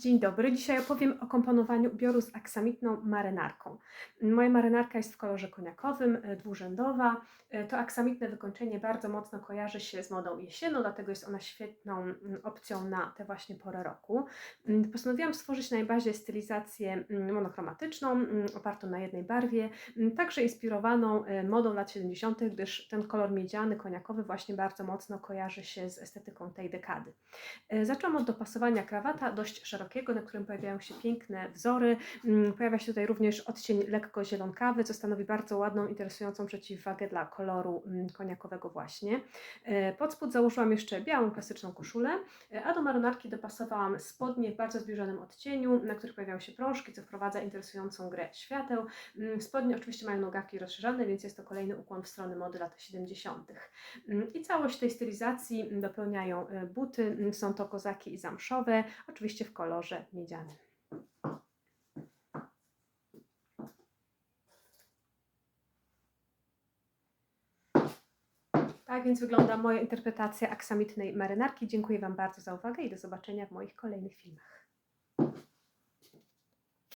Dzień dobry. Dzisiaj opowiem o komponowaniu ubioru z aksamitną marynarką. Moja marynarka jest w kolorze koniakowym, e, dwurzędowa. E, To aksamitne wykończenie bardzo mocno kojarzy się z modą jesienną, dlatego jest ona świetną opcją na tę właśnie porę roku. Mm, Postanowiłam stworzyć na jej bazie stylizację mm, monochromatyczną, mm, opartą na jednej barwie, także inspirowaną e, modą lat 70., gdyż ten kolor miedziany, koniakowy właśnie bardzo mocno kojarzy się z estetyką tej dekady. Zaczęłam od dopasowania krawata dość szerokiego, na którym pojawiają się piękne wzory. Mm, Pojawia się tutaj również odcień lekko zielonkawy, co stanowi bardzo ładną, interesującą przeciwwagę dla koloru mm, koniakowego właśnie. E, Pod spód założyłam jeszcze białą, klasyczną koszulę, e, a do marynarki dopasowałam spodnie w bardzo zbliżonym odcieniu, na których pojawiają się prążki, co wprowadza interesującą grę świateł. Mm, Spodnie oczywiście mają nogawki rozszerzane, więc jest to kolejny ukłon w stronę mody lat 70. Mm, I całość tej stylizacji dopełniają e, buty, są to kozaki i zamszowe, oczywiście w kolorze miedzianym. Tak więc wygląda moja interpretacja aksamitnej marynarki. Dziękuję Wam bardzo za uwagę i do zobaczenia w moich kolejnych filmach.